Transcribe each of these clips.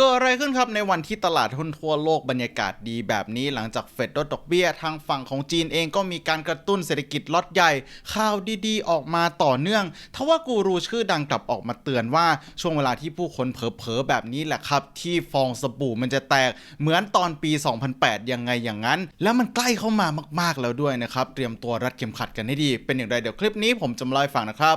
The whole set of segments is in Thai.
เกิดอะไรขึ้นครับในวันที่ตลาดหุ้นทั่วโลกบรรยากาศดีแบบนี้หลังจากเฟดลดดอกเบี้ยทางฝั่งของจีนเองก็มีการกระตุ้นเศรษฐกิจล็อตใหญ่ ข่าวดีๆ ออกมาต่อเนื่องทว่ากูรูชื่อดังกลับออกมาเตือนว่าช่วงเวลาที่ผู้คนเผลอๆแบบนี้แหละครับ ที่ฟองสบู่มันจะแตกเหมือนตอนปี 2008 ยังไงอย่างนั้น แล้วมันใกล้เข้ามามากๆแล้วด้วยนะครับเตรียมตัวรัดเข็มขัดกันให้ดี เป็นอย่างไรเดี๋ยวคลิปนี้ผมจะมาเล่าให้ฟังนะครับ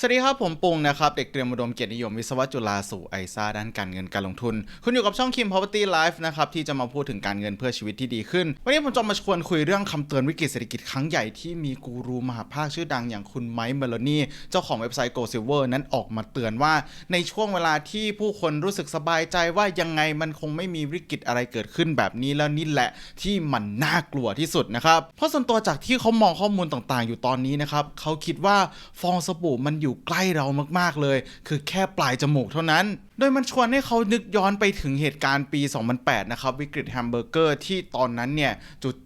สวัสดีครับ ผมปุงนะครับ เด็กเตรียมอุดมเกียรตินิยมวิศวะจุฬาสู่ไอซ่าด้านการเงินการลงทุน คุณอยู่กับช่องคิม Property Life นะครับ ที่จะมาพูดถึงการเงินเพื่อชีวิตที่ดีขึ้น วันนี้ผมจะมาชวนคุยเรื่องคำเตือนวิกฤตเศรษฐกิจครั้งใหญ่ที่มีกูรูมหาภาคชื่อดังอย่างคุณไมค์เมลนีเจ้าของเว็บไซต์ Go Silver นั้นออกมาเตือนว่า ในช่วงเวลาที่ผู้คนรู้สึกสบายใจว่ายังไงมันคงไม่มีวิกฤตอะไรเกิดขึ้นแบบนี้แล้วนี่แหละที่มันน่ากลัวที่สุดนะครับเพราะส่วนตัวจากที่เขามองข้อมูลต่างๆ อยู่ตอนนี้นะครับเขาคิดว่าฟองสบู่มันอยู่อยู่ใกล้เรามากๆเลย คือแค่ปลายจมูกเท่านั้น โดยมันชวนให้เขานึกย้อนไปถึงเหตุการณ์ปี 2008 นะครับ วิกฤตแฮมเบอร์เกอร์ที่ตอนนั้นเนี่ย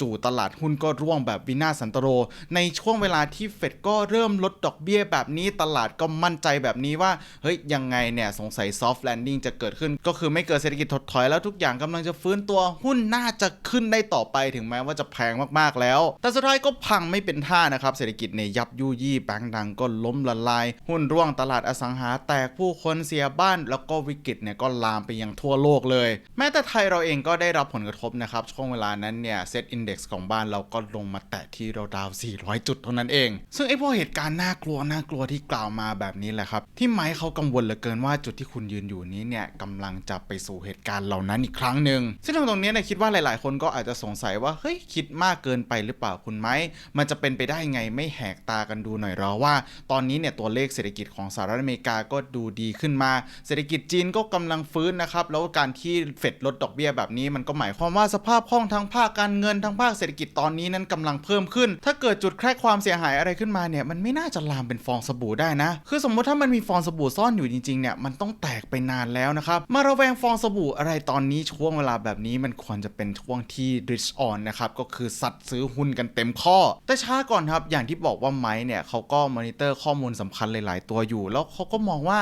จู่ๆตลาดหุ้นก็ร่วงแบบวินาศสันตโร ในช่วงเวลาที่เฟดก็เริ่มลดดอกเบี้ยแบบนี้ตลาดก็มั่นใจแบบนี้ว่า เฮ้ย ยังไงเนี่ย สงสัยซอฟต์แลนดิ้งจะเกิดขึ้น ก็คือไม่เกิดเศรษฐกิจถดถอยแล้วทุกอย่างกำลังจะฟื้นตัวหุ้นน่าจะขึ้นได้ต่อไปถึงแม้ว่าจะแพงมากๆแล้ว แต่สุดท้ายก็พังไม่เป็นท่านะครับเศรษฐกิจเนี่ยยับยุยี่แบงก์ดังก็ล้มละลาย หุ้นร่วงตลาดอสังหาแตกผู้คนเสียบ้านแล้วก็วิกฤตเนี่ยก็ลามไปยังทั่วโลกเลย แม้แต่ไทยเราเองก็ได้รับผลกระทบนะครับ ช่วงเวลานั้นเนี่ยเซตอินดี x ของบ้านเราก็ลงมาแตะที่ราดาว 400 จุดเท่านั้นเอง ซึ่งไอ้พวกเหตุการณ์น่ากลัวน่ากลัวที่กล่าวมาแบบนี้แหละครับ ที่ไม้เขากังวลเหลือเกินว่าจุดที่คุณยืนอยู่นี้เนี่ยกำลังจะไปสู่เหตุการณ์เหล่านั้นอีกครั้งหนึ่งซึ่งตรงนี้เนี่ยคิดว่าหลาย ๆ คนก็อาจจะสงสัยว่าเฮ้ยคิดมากเกินไปหรือเปล่าคุณไม้มันจะเป็นไปได้ไงไม่แหกตากันดูหน่อยหรอว่า ตอนนี้เนี่ยตัวเลขเศรษฐกิจของสหรัฐอเมริกาก็ดูดีขึ้นมา เศรษฐกิจจีนก็กำลังฟื้นนะครับ แล้วการที่เฟดลดดอกเบี้ยแบบนี้มันก็หมายความว่าสภาพคล่องทั้งภาคการเงินทั้งภาคเศรษฐกิจตอนนี้นั้นกำลังเพิ่มขึ้น ถ้าเกิดจุดแครกความเสียหายอะไรขึ้นมาเนี่ยมันไม่น่าจะลามเป็นฟองสบู่ได้นะ คือสมมติถ้ามันมีฟองสบู่ซ่อนอยู่จริงๆเนี่ยมันต้องแตกไปนานแล้วนะครับ มาระแวงฟองสบู่อะไรตอนนี้ช่วงเวลาแบบนี้มันควรจะเป็นช่วงที่ริชออนนะครับก็คือสัตว์ซื้อหุ้นกันเต็มข้อ แต่ช้าก่อนครับอย่างที่บอกว่าไม้เนี่ยเขาก็มอนิเตอร์ข้อมูลสำคัญหลาย ๆ ตัวอยู่ แล้วเขาก็มองว่า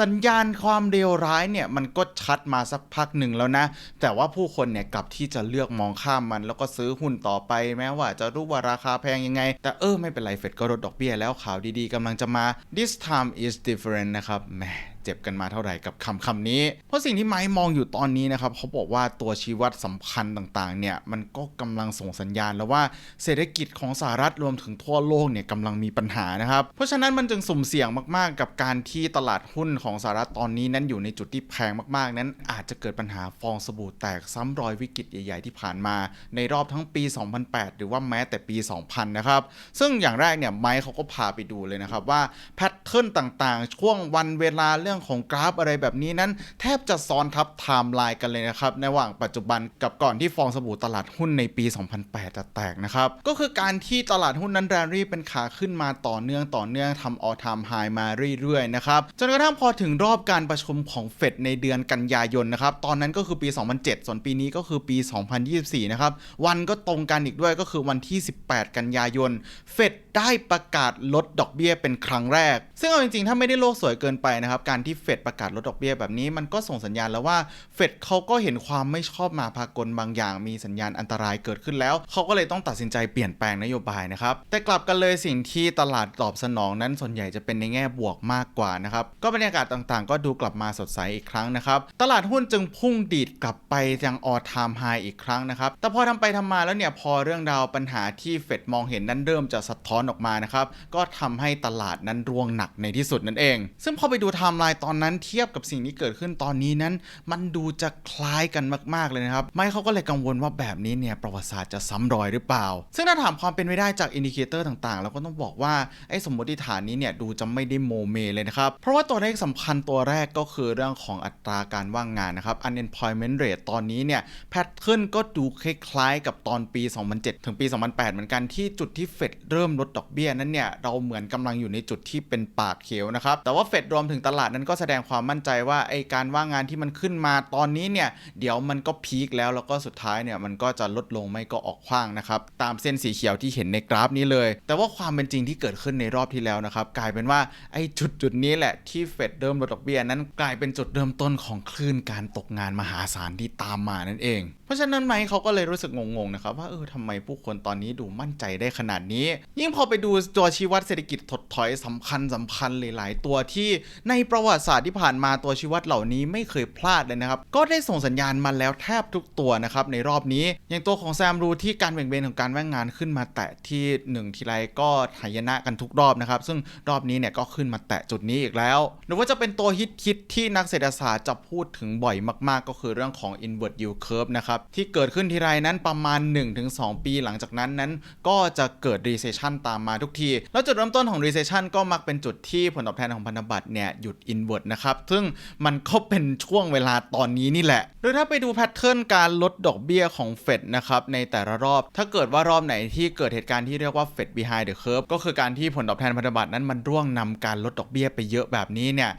สัญญาณความเลวร้ายเนี่ยมันก็ชัดมาสักพักหนึ่งแล้วนะ แต่ว่าผู้คนเนี่ยกลับที่จะเลือกมองข้ามมัน แล้วก็ซื้อหุ้นต่อไปแม้ว่าจะรู้ว่าราคาแพงยังไง แต่เออไม่เป็นไรเฟดก็ลดดอกเบี้ยแล้วข่าวดีๆกำลังจะมา this time is different นะครับแหม เจ็บกันมาเท่าไหร่กับคำคำนี้ เพราะสิ่งที่ไม้มองอยู่ตอนนี้นะครับเขาบอกว่าตัวชี้วัดสำคัญต่างๆเนี่ยมันก็กำลังส่งสัญญาณแล้วว่าเศรษฐกิจของสหรัฐรวมถึงทั่วโลกเนี่ยกำลังมีปัญหานะครับ เพราะฉะนั้นมันจึงสุ่มเสี่ยงมากๆ กับการที่ตลาดหุ้นของสหรัฐตอนนี้นั้นอยู่ในจุดที่แพงมากๆ นั้นอาจจะเกิดปัญหาฟองสบู่แตกซ้ำรอยวิกฤตใหญ่ ๆ ที่ผ่านมา ในรอบทั้งปี 2008 หรือว่าแม้แต่ปี 2000 นะครับ ซึ่งอย่างแรกเนี่ยไมค์เขาก็พาไปดูเลยนะครับว่าแพทเทิร์นต่างๆ ช่วงวันเวลาเรื่องื่องของกราฟอะไรแบบนี้นั้น แทบจะซ้อนทับไทม์ไลน์กันเลยนะครับในระหว่างปัจจุบันกับก่อนที่ฟองสบู่ตลาดหุ้นในปี 2008 จะแตกนะครับ ก็คือการที่ตลาดหุ้นนั้นแรลลี่เป็นขาขึ้นมาต่อเนื่องต่อเนื่องทำออทามไฮมาเรื่อยๆนะครับจนกระทั่งพอถึงรอบการประชุมของเฟดในเดือนกันยายนนะครับตอนนั้นก็คือปี 2007 ส่วนปีนี้ก็คือปี 2024 นะครับวันก็ตรงกันอีกด้วยก็คือวันที่ 18 กันยายนเฟดได้ประกาศลดดอกเบี้ยเป็นครั้งแรก ซึ่งเอาจริงๆ ถ้าไม่ได้โลกสวยเกินไปนะครับ การที่เฟดประกาศลดดอกเบี้ยแบบนี้ มันก็ส่งสัญญาณแล้วว่าเฟดเขาก็เห็นความไม่ชอบมาพากลบางอย่าง มีสัญญาณอันตรายเกิดขึ้นแล้ว เขาก็เลยต้องตัดสินใจเปลี่ยนแปลงนโยบายนะครับ แต่กลับกันเลยสิ่งที่ตลาดตอบสนองนั้นส่วนใหญ่จะเป็นในแง่บวกมากกว่านะครับ ก็บรรยากาศต่างๆ ก็ดูกลับมาสดใสอีกครั้งนะครับ ตลาดหุ้นจึงพุ่งดีดกลับไปยังออทามไฮอีกครั้งนะครับ แต่พอทำไปทำมาแล้วเนี่ยพอเรื่องราวปัญหาที่เฟดมองเห็นนั้นเริ่มจะสะท้อนออกมานะครับ ก็ทำให้ตลาดนั้นร่วงหนักกในที่สุดนั่นเอง ซึ่งพอไปดูไทม์ไลน์ตอนนั้นเทียบกับสิ่งที่เกิดขึ้นตอนนี้นั้น มันดูจะคล้ายกันมาก ๆ เลยนะครับ ไม่เขาก็เลยกังวลว่าแบบนี้เนี่ยประวัติศาสตร์จะซ้ำรอยหรือเปล่า ซึ่งถ้าถามความเป็นไปได้จากอินดิเคเตอร์ต่างๆแล้วก็ต้องบอกว่าไอ้สมมติฐานนี้เนี่ยดูจะไม่ได้โมเมเลยนะครับ เพราะว่าตัวเลขสำคัญตัวแรกก็คือเรื่องของอัตราการว่างงานนะครับ unemployment rate ตอนนี้เนี่ยแพทเทิร์นก็ดูคล้ายๆกับตอนปี 2007 ถึงปี 2008 เหมือนกันที่จุดที่เฟดเริ่มลดดอกเบี้ยนั้นเนี่ยเราเหมือนกำลังอยู่ในจุดที่เป็นปากเขียวนะครับแต่ว่าเฟดรวมถึงตลาดนั้นก็แสดงความมั่นใจว่าไอการว่างงานที่มันขึ้นมาตอนนี้เนี่ยเดี๋ยวมันก็พีคแล้วแล้วก็สุดท้ายเนี่ยมันก็จะลดลงไม่ก็ออกขว้างนะครับตามเส้นสีเขียวที่เห็นในกราฟนี้เลย แต่ว่าความเป็นจริงที่เกิดขึ้นในรอบที่แล้วนะครับกลายเป็นว่าไอจุดจุดนี้แหละที่เฟดเริ่มลดดอกเบี้ยนั้นกลายเป็นจุดเริ่มต้นของคลื่นการตกงานมหาศาลที่ตามมานั่นเอง ราะฉะนั้นไหมเขาก็เลยรู้สึกงงๆนะครับว่าเออทำไมผู้คนตอนนี้ดูมั่นใจได้ขนาดนี้ ยิ่งพอไปดูตัวชี้วัดเศรษฐกิจถดถอยสำคัญสำคัญหลายๆตัวที่ในประวัติศาสตร์ที่ผ่านมาตัวชี้วัดเหล่านี้ไม่เคยพลาดเลยนะครับ ก็ได้ส่งสัญญาณมาแล้วแทบทุกตัวนะครับในรอบนี้ อย่างตัวของแซมรูที่การแบ่งเบนของการว่างงานขึ้นมาแตะที่หนึ่งทีไรก็หายนะกันทุกรอบนะครับ ซึ่งรอบนี้เนี่ยก็ขึ้นมาแตะจุดนี้อีกแล้ว หรือว่าจะเป็นตัวฮิตฮิตๆที่นักเศรษฐศาสตร์จะพูดถึงบ่อยมาก ๆ ก็คือเรื่องของ inward yield curve นะครับที่เกิดขึ้นทีไรนั้นประมาณ 1-2 ปีหลังจากนั้นนั้นก็จะเกิด recession ตามมาทุกที แล้วจุดเริ่มต้นของ recession ก็มักเป็นจุดที่ผลตอบแทนของพันธบัตรเนี่ยหยุด inward นะครับ ซึ่งมันก็เป็นช่วงเวลาตอนนี้นี่แหละ โดยถ้าไปดูแพทเทิร์นการลดดอกเบี้ยของเฟดนะครับในแต่ละรอบ ถ้าเกิดว่ารอบไหนที่เกิดเหตุการณ์ที่เรียกว่า Fed behind the curve ก็คือการที่ผลตอบแทนพันธบัตรนั้นมันร่วงนำการลดดอกเบี้ยไปเยอะแบบนี้เนี่ย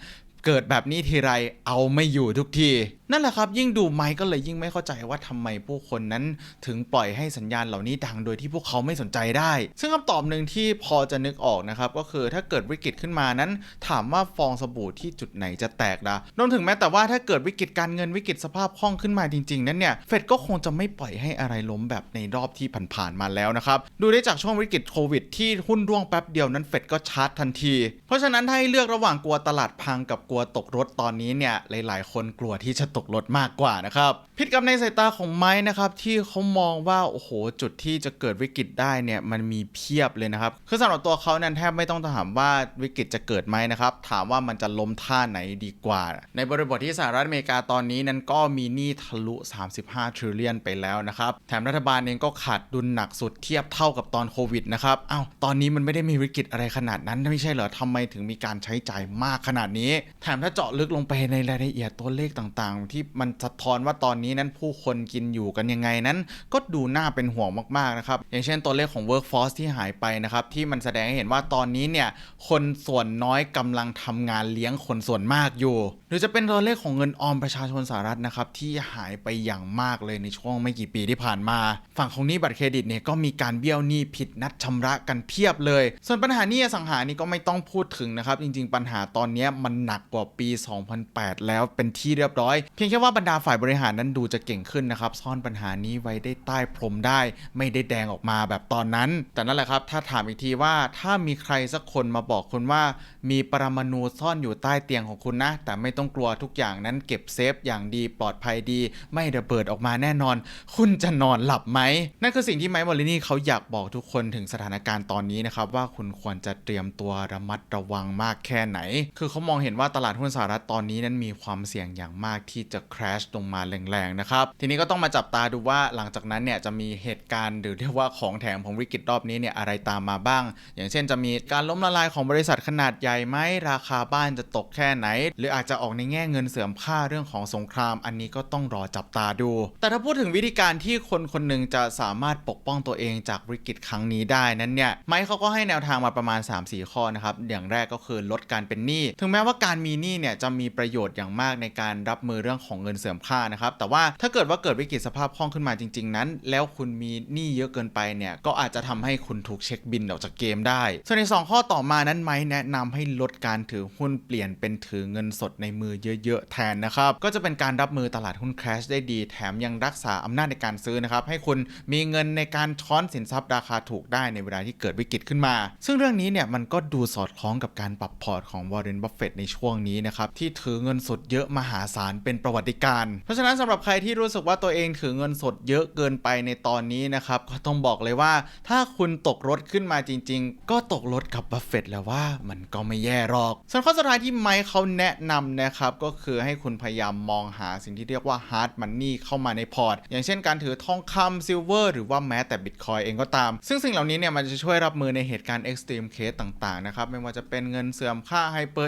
เกิดแบบนี้ทีไรเอาไม่อยู่ทุกที นั่นแหละครับ ยิ่งดูไมค์ก็เลยยิ่งไม่เข้าใจว่าทำไมผู้คนนั้นถึงปล่อยให้สัญญาณเหล่านี้ดังโดยที่พวกเขาไม่สนใจได้ ซึ่งคำตอบหนึ่งที่พอจะนึกออกนะครับ ก็คือถ้าเกิดวิกฤตขึ้นมานั้น ถามว่าฟองสบู่ที่จุดไหนจะแตกละรวมถึงแม้แต่ว่าถ้าเกิดวิกฤตการเงินวิกฤตสภาพคล่องขึ้นมาจริง ๆ นั้นเนี่ยเฟดก็คงจะไม่ปล่อยให้อะไรล้มแบบในรอบที่ผ่านๆมาแล้วนะครับดูได้จากช่วงวิกฤตโควิดที่หุ้นร่วงแป๊บเดียวนั้นเฟดก็ชาร์จทันที เพราะฉะนั้นถ้าให้เลือกระหว่างกลัวตลาดพังกับกลัวตกรถตอนนี้เนี่ยหลายๆ คนกลัวที่จะตกรถมากกว่านะครับผิดกับในสายตาของไม้นะครับที่เขามองว่าโอ้โหจุดที่จะเกิดวิกฤตได้เนี่ยมันมีเพียบเลยนะครับคือสำหรับตัวเขานั้นแทบไม่ต้องถามว่าวิกฤตจะเกิดไหมนะครับถามว่ามันจะล้มท่าไหนดีกว่า ในบริบทที่สหรัฐอเมริกาตอนนี้นั้นก็มีหนี้ทะลุ 35 trillion ไปแล้วนะครับแถมรัฐบาลเองก็ขาดดุลหนักสุดเทียบเท่ากับตอนโควิดนะครับอ้าวตอนนี้มันไม่ได้มีวิกฤตอะไรขนาดนั้นไม่ใช่เหรอทำไมถึงมีการใช้จ่ายมากขนาดนี้แถมถ้าเจาะลึกลงไปในรายละเอียดตัวเลขต่างๆ ที่มันสะท้อนว่าตอนนี้นั้นผู้คนกินอยู่กันยังไงนั้น ก็ดูน่าเป็นห่วงมากๆนะครับ อย่างเช่นตัวเลขของ workforce ที่หายไปนะครับ ที่มันแสดงให้เห็นว่าตอนนี้เนี่ย คนส่วนน้อยกำลังทำงานเลี้ยงคนส่วนมากอยู่ หรือจะเป็นตัวเลขของเงินออมประชาชนสหรัฐนะครับที่หายไปอย่างมากเลยในช่วงไม่กี่ปีที่ผ่านมา ฝั่งของหนี้บัตรเครดิตเนี่ยก็มีการเบี้ยวหนี้ผิดนัดชำระกันเพียบเลย ส่วนปัญหาหนี้อสังหานี่ก็ไม่ต้องพูดถึงนะครับจริง ๆ ปัญหาตอนนี้มันหนักกว่าปี 2008 แล้วเป็นที่เรียบร้อย เพียงแค่ว่าบรรดาฝ่ายบริหารนั้นดูจะเก่งขึ้นนะครับ ซ่อนปัญหานี้ไว้ได้ใต้พรมได้ ไม่ได้แดงออกมาแบบตอนนั้น แต่นั่นแหละครับ ถ้าถามอีกทีว่าถ้ามีใครสักคนมาบอกคุณว่า มีปรมาณูซ่อนอยู่ใต้เตียงของคุณนะ แต่ไม่ต้องกลัวทุกอย่างนั้นเก็บเซฟอย่างดีปลอดภัยดี ไม่ระเบิดออกมาแน่นอน คุณจะนอนหลับไหมนั่นคือสิ่งที่ไมค์มอลลินี่เขาอยากบอกทุกคนถึงสถานการณ์ตอนนี้นะครับว่าคุณควรจะเตรียมตัวระมัดระวังมากแค่ไหน คือเขามองเห็นว่าตลาดหุ้นสหรัฐตอนนี้นั้นมีความเสี่ยงอย่างมากที่จะ crash ลงมาแรงๆนะครับ ทีนี้ก็ต้องมาจับตาดูว่าหลังจากนั้นเนี่ยจะมีเหตุการณ์หรือเรียกว่าของแถมของวิกฤตรอบนี้เนี่ยอะไรตามมาบ้าง อย่างเช่นจะมีการล้มละลายของบริษัทขนาดใหญ่ไหมราคาบ้านจะตกแค่ไหน หรืออาจจะออกในแง่เงินเสื่อมค่าเรื่องของสงคราม อันนี้ก็ต้องรอจับตาดู แต่ถ้าพูดถึงวิธีการที่คนคนหนึ่งจะสามารถปกป้องตัวเองจากวิกฤตครั้งนี้ได้นั้นเนี่ยไมค์เขาก็ให้แนวทางมาประมาณ 3-4 ข้อนะครับอย่างแรกก็คือลดการเป็นหนี้ถึงแม้ว่าการมีหนี้เนี่ยจะมีประโยชน์อย่างมากในการรับมือเรื่องของเงินเสื่อมค่านะครับแต่ว่าถ้าเกิดว่าเกิดวิกฤตสภาพคล่องขึ้นมาจริง ๆ นั้น แล้วคุณมีหนี้เยอะเกินไปเนี่ยก็อาจจะทำให้คุณถูกเช็คบินออกจากเกมได้ ส่วนใน 2 ข้อต่อมานั้นไมค์แนะนำให้ลดการถือหุ้นเปลี่ยนเป็นถือเงินสดในมือเยอะๆแทนนะครับก็จะเป็นการรับมือตลาดหุ้นแครชได้ดี แถมยังรักษาอำนาจในการซื้อนะครับให้คุณมีเงินในการช้อนสินทรัพย์ราคาถูกได้ในเวลาที่เกิดวิกฤตขึ้นมา ซึ่งเรื่องนี้เนี่ยมันก็ดูสอดคล้องกับการปรับพอร์ตของวอร์เรนบัฟเฟตในช่วงนี้นะครับที่ถือเงินสดเยอะมหาศาลเป็นประวัติการเพราะฉะนั้นสำหรับใครที่รู้สึกว่าตัวเองถือเงินสดเยอะเกินไปในตอนนี้นะครับก็ต้องบอกเลยว่า ถ้าคุณตกรถขึ้นมาจริง ๆ ก็ตกรถกับบัฟเฟตแล้วว่ามันก็ไม่แย่หรอกส่วนข้อสุดท้ายที่ไมค์เขาแนะนำนะครับก็คือให้คุณพยายามมองหาสิ่งที่เรียกว่าฮาร์ดมันนี่เข้ามาในพอร์ต อย่างเช่นการถือทองคำซิลเวอร์หรือว่าแม้แต่บิตคอยเองก็ตาม ซึ่งสิ่งเหล่านี้เนี่ยมันจะช่วยรับมือในเหตุการณ์เอ็กซ์ตรีมเคสต่างๆนะครับไม่ว่าจะเป็นเงินเสื่อมค่าไฮเปอ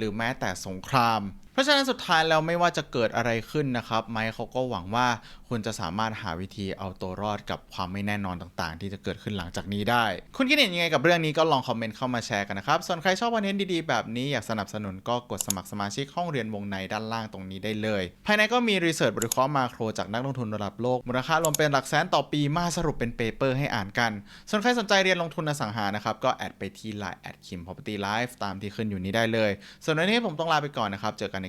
หรือแม้แต่สงคราม ราะฉะนั้นสุดท้ายแล้วไม่ว่าจะเกิดอะไรขึ้นนะครับไมค์เขาก็หวังว่าคุณจะสามารถหาวิธีเอาตัวรอดกับความไม่แน่นอนต่างๆ ที่จะเกิดขึ้นหลังจากนี้ได้ คุณคิดเห็นยังไงกับเรื่องนี้ก็ลองคอมเมนต์เข้ามาแชร์กันนะครับ ส่วนใครชอบคอนเทนต์ดีๆ แบบนี้อยากสนับสนุนก็กดสมัครสมาชิกห้องเรียนวงในด้านล่างตรงนี้ได้เลย ภายในก็มีรีเสิร์ชบริเคราะห์มาโครจากนักลงทุนระดับโลกมูลค่ารวมเป็นหลักแสนต่อปีมาสรุปเป็นเปเปอร์ให้อ่านกัน ส่วนใครสนใจเรียนลงทุนอสังหานะครับก็แอดไปที่ Line แอดคิม property life ตามที่ขึ้นอยู่นี้ได้เลย ส่วนวันนี้ผมต้องลาไปก่อนนะครับเจอกันใน